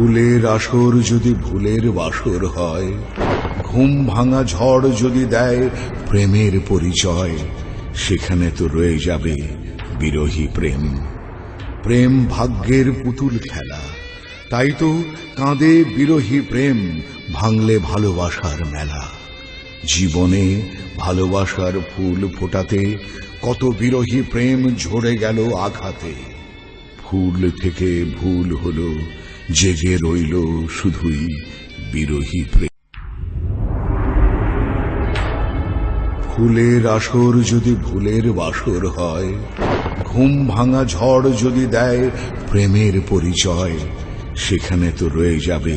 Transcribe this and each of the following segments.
ফুলের আসর যদি ভুলের বাসর হয়, ঘুম ভাঙা ঝড় যদি দেয় প্রেমের পরিচয়, সেখানে তো রয়ে যাবে বিরহী প্রেম। প্রেম ভাগ্যের পুতুল খেলা, তাই তো কাঁদে বিরহী প্রেম ভাঙলে ভালোবাসার মেলা। জীবনে ভালোবাসার ফুল ফোটাতে কত বিরহী প্রেম ঝরে গেল আঘাতে। ফুল থেকে ভুল হলো জেগে রইল শুধুই বিরহী প্রেম। ফুলের আসর যদি ভুলের বাসর হয়, ঘুম ভাঙা ঝড় যদি দেয় প্রেমের পরিচয়, সেখানে তো রয়ে যাবে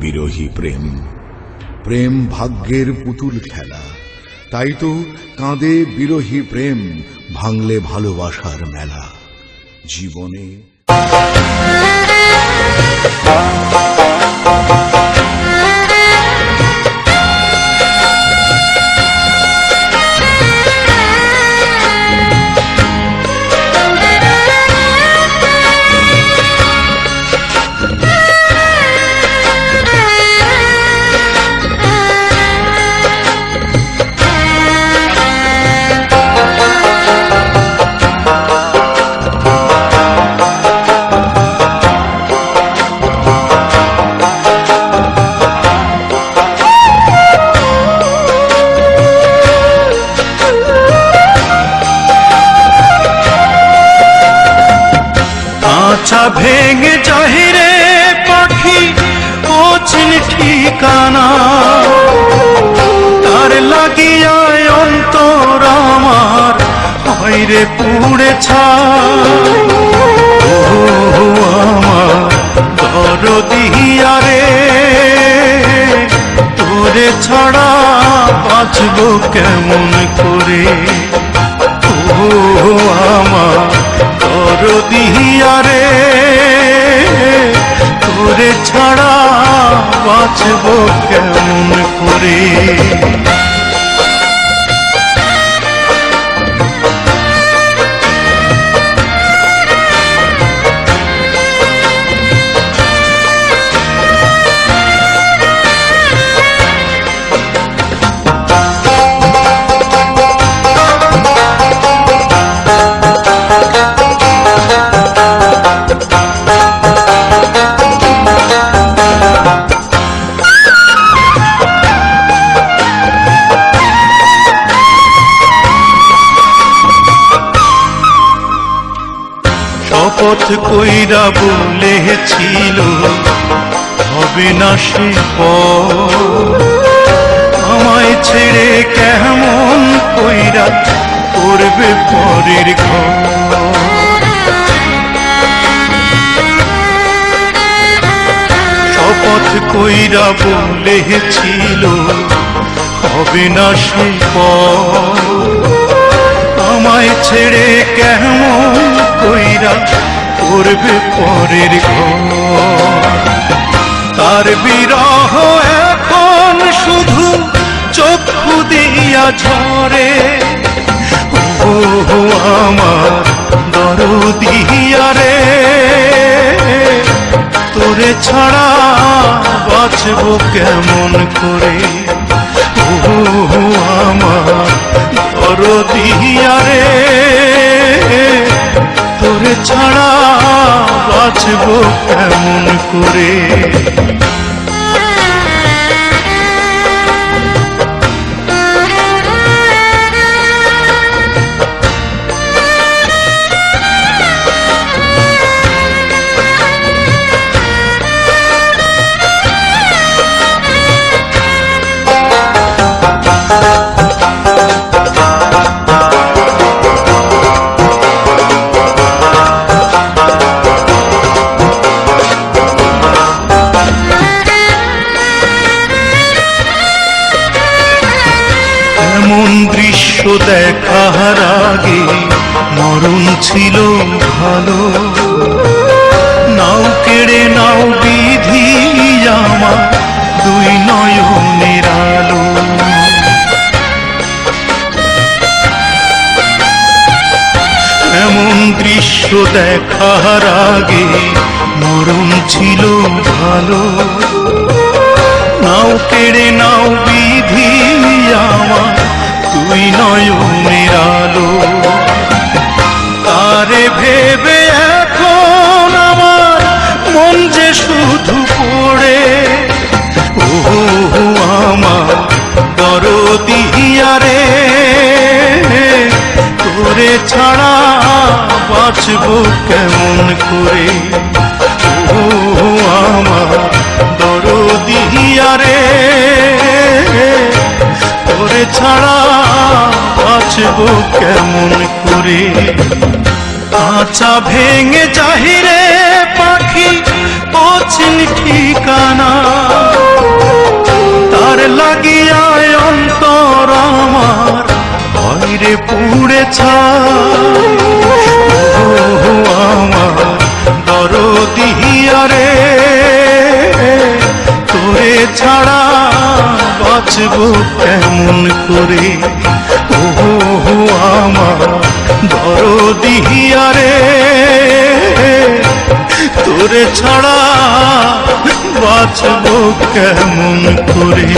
বিরোহী প্রেম। প্রেম ভাগ্যের পুতুল খেলা, তাই তো কাঁদে বিরহী প্রেম ভাঙলে ভালোবাসার মেলা। জীবনে Oh, হইরে পুড়ে আমার দরদিয়া রে তোরে ছাড়া বাঁচব কেমন করে? ও আমার দরদিয়া রে তোরে ছাড়া বাঁচব কেমন করে? শপথ কইরা বলেছিল হবে না সে। আমায় ছেড়ে কেমন কইরা করবে পরের ঘর শপথ কইরা বলেছিল হবে না সে। আমায় ছেড়ে কেমন কইরা করবে পরের তার বিরহ এখন শুধু চক্ষু দিয়া ঝরে। ও আমার দরদিয়া রে। তোরে ছাড়া বাঁচব কেমন করে? ও আমার দরদিয়া রে। তোরে ছাড়া বাঁচব কেমন করে? দেখার আগে মরণ ছিল ভালো। নাও কেড়ে নাও বিধি আমার, দুই নয়নের আলো। এমন দৃশ্য দেখার আগে মরণ ছিল ভালো। নাও কেড়ে নাও আমার তুই নয়নের আলো তারে ভেবে এখন আমার মন যে শুধু পড়ে ও আমার দরদিয়ারে তোরে ছাড়া বাঁচব কেমন করে? ও আমার দরদিয়ারে তোরে ছাড়া বাঁচব কেমন করে? কাঁচা ভেঙে চাহিরে পাখি পছিন ঠিকানা। তার লাগিয়ায় অন্তর আমার, ভয়রে পুড়ে ছায় আমার দরদিয়ারে তোরে ছাড়া বাঁচব কেমন করে? ও আমার ধরো দরদিয়ারে তোরে ছাড়া বাঁচব কেমন করে?